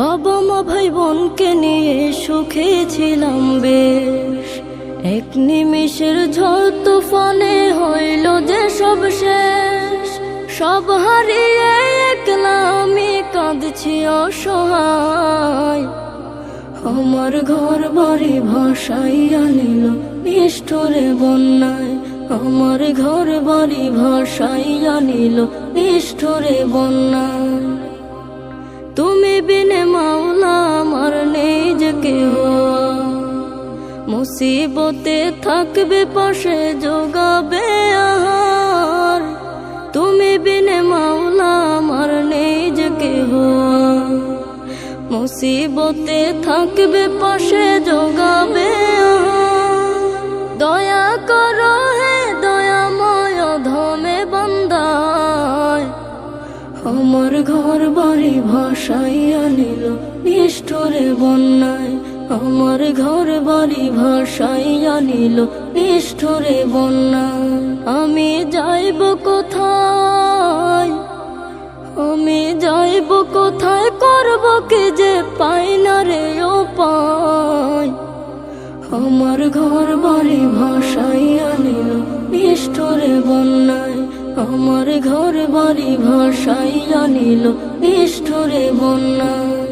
বাবা মা ভাই বোনকে নিয়ে সুখে ছিলাম বেশ। এক নিমিষের ঝড় তুফানে হইল যে সব শেষ। সব হারিয়ে একলা আমি কাঁদছি অসহায়। আমার ঘর বাড়ি ভাষাই আনিল নিষ্ঠুরে বন্যায়। আমার ঘর বাড়ি ভাষাই আনিল নিষ্ঠুরে বন্যায়। তুমি বিনে মুসিবতে থাকবে, পাশে যোগাবে আহার। তুমি বিনে মাওলা, আমার নেই যে কেহ। মুসিবতে থাকবে, পাশে যোগাবে। দয়া করো হে দয়াময়, ধমে বন্দায় আমার ঘর বাড়ি ভাষাই আনিল নিষ্ঠুরে বন্যায়। আমার ঘর বাড়ি ভাষাই আনিল নিষ্ঠুরে বন্যায় আমি যাইব কোথায়? আমি যাইব কোথায়? করব কি যে পাই না রে ও পাই আমার ঘর বাড়ি ভাষাই আনিল নিষ্ঠুরে বন্যায় আমার ঘর বাড়ি ভাষাই আনিল নিষ্ঠুরে বন্যায়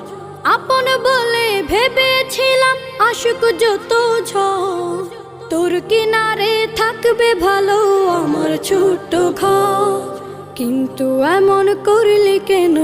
আপন বলে ভেবেছিলাম আশুক যত তোর কিনারে থাকবে ভালো আমার ছোট্ট ঘর। কিন্তু এমন করলি কেন?